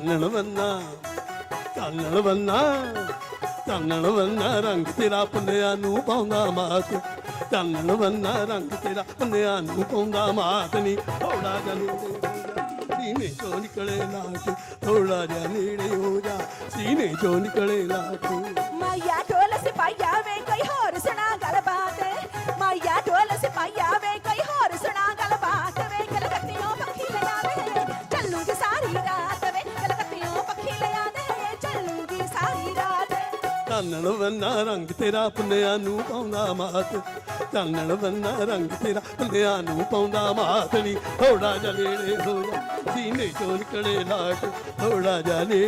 ਚਾਨਣ ਬੰਨਾ ਚਾਨਣ ਬੰਨਾ ਚਾਨਣ ਬੰਨਾ ਰੰਗ ਤੇਰਾ ਪੁੰਨਿਆ ਨੂੰ ਪਾਉਂਦਾ ਮਾਤ ਚਾਨਣ ਬੰਨਾ ਰੰਗ ਤੇਰਾ ਪੁੰਨਿਆ ਨੂੰ ਪਾਉਂਦਾ ਮਾਤ ਨੀ ਥੋੜਾ ਜਿਹਾ ਜਾ ਸੀਨੇ ਚੋਂ ਨਿਕਲੇ ਲਾਟ ਥੋੜਾ ਜਿਹਾ ਨੇੜੇ ਹੋ ਜਾ ਸੀਨੇ ਚੋਂ ਨਿਕਲੇ ਲਾਟ ਮਾਇਆ ਢੋਲ ਚਾਨਣ ਵੰਨਾ ਰੰਗ ਤੇਰਾ ਪੁੰਨਿਆ ਨੂੰ ਪਾਉਂਦਾ ਮਾਤ। ਚਾਨਣ ਵੰਨਾ ਰੰਗ ਤੇਰਾ ਪੁੰਨਿਆ ਨੂੰ ਪਾਉਂਦਾ ਮਾਤ ਨੀ। ਥੋੜਾ ਜਿਹਾ ਨੇੜੇ ਜਾ, ਸੀਨੇ ਚੋਂ ਨਿਕਲੇ ਲਾਟ। ਥੋੜਾ ਜਿਹਾ ਨੇੜੇ